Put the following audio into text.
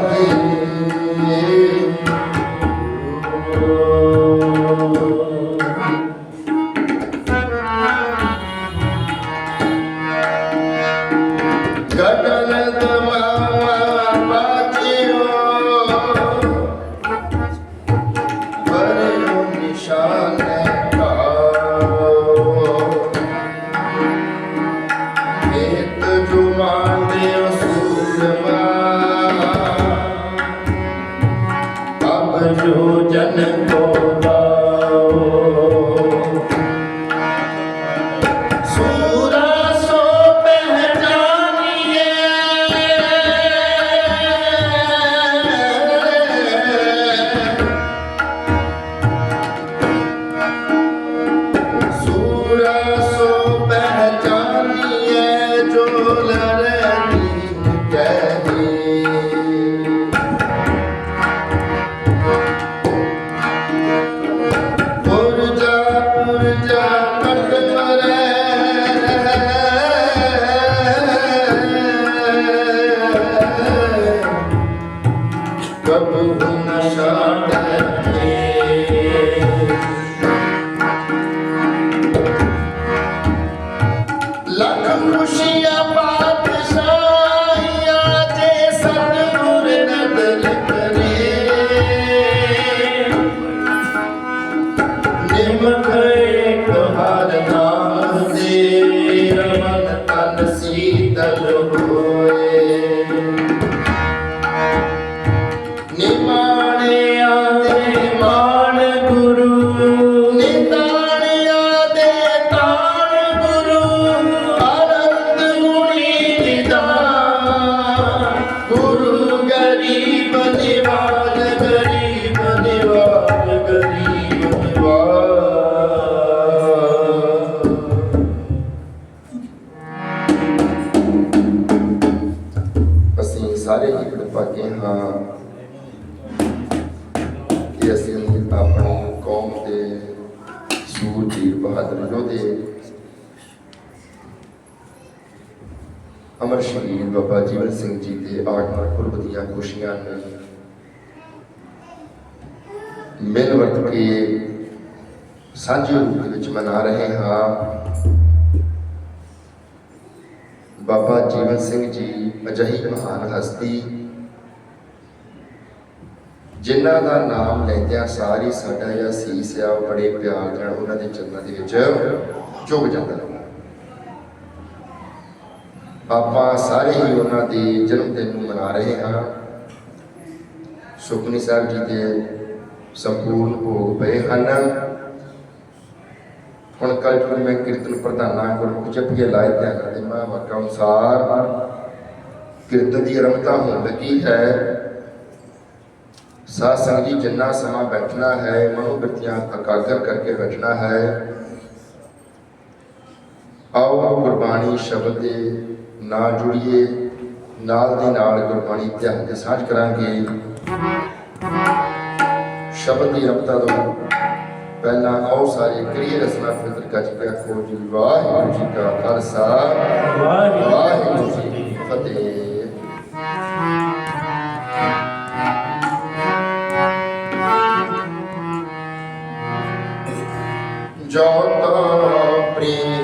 Thank you. ਅਮਰ ਸ਼ਹੀਦ ਬਾਬਾ ਜੀਵਨ ਸਿੰਘ ਜੀ ਦੇ ਆਗਮਨ ਪੁਰਬ ਦੀਆਂ ਖੁਸ਼ੀਆਂ ਨੂੰ ਮਿਲ ਵਰਤ ਕੇ ਸਾਂਝੇ ਰੂਪ ਦੇ ਵਿੱਚ ਮਨਾ ਰਹੇ ਹਾਂ। ਬਾਬਾ ਜੀਵਨ ਸਿੰਘ ਜੀ ਅਜਿਹੀ ਮਹਾਨ ਹਸਤੀ, ਜਿਨ੍ਹਾਂ ਦਾ ਨਾਮ ਲੈਂਦਿਆਂ ਸਾਰੀ ਸਾਡਾ ਜਾਂ ਸੀਸ ਆ ਬੜੇ ਪਿਆਰ ਨਾਲ ਉਹਨਾਂ ਦੇ ਚਰਨਾਂ ਦੇ ਵਿੱਚ ਝੁਕ ਜਾਂਦਾ। ਆਪਾਂ ਸਾਰੇ ਹੀ ਉਹਨਾਂ ਦੇ ਜਨਮ ਦਿਨ ਨੂੰ ਮਨਾ ਰਹੇ ਹਾਂ। ਸੁਖਨੀ ਸਾਹਿਬ ਜੀ ਦੇ ਸੰਪੂਰਨ ਭੋਗ ਪਏ ਹਨ। ਹੁਣ ਕੱਲ ਜਦੋਂ ਮੈਂ ਕੀਰਤਨ ਪ੍ਰਧਾਨਾਂ ਗੁਰਮੁਖ ਜਪੀਏ ਲਾਇ ਧਿਆਨ ਦੇ ਮੈਂ ਵਾਕਾਂ ਅਨੁਸਾਰ ਕੀਰਤਨ ਦੀ ਆਰੰਭਤਾ ਹੋਣ ਲੱਗੀ ਹੈ। ਸਾਧ ਸੰਗਤ ਜੀ ਜਿੰਨਾ ਸਮਾਂ ਬੈਠਣਾ ਹੈ ਮਨੋਬਿਰਤੀਆਂ ਇਕਾਗਰ ਕਰਕੇ ਬੈਠਣਾ ਹੈ। ਆਓ ਗੁਰਬਾਣੀ ਸ਼ਬਦ ਦੇ ਨਾਲ ਜੁੜੀਏ, ਨਾਲ ਦੀ ਨਾਲ ਗੁਰਬਾਣੀ ਧਿਆਨ ਦੇ ਸਾਂਝ ਕਰਾਂਗੇ। ਸ਼ਬਦ ਦੀ ਰਮਤਾ ਤੋਂ ਪਹਿਲਾਂ ਆਓ ਸਾਰੇ ਕਰੀਏ ਰਸਨਾ ਫਿਤਰ ਕੱਜ ਕੇ ਖੋ ਜੀ, ਵਾਹਿਗੁਰੂ ਜੀ ਕਾ ਖਾਲਸਾ। ਵਾਹਿਗੁਰੂ ਜੀ ਕੀ ਫਤਿਹ। ਜੋ ਤੋ ਪ੍ਰੇਮ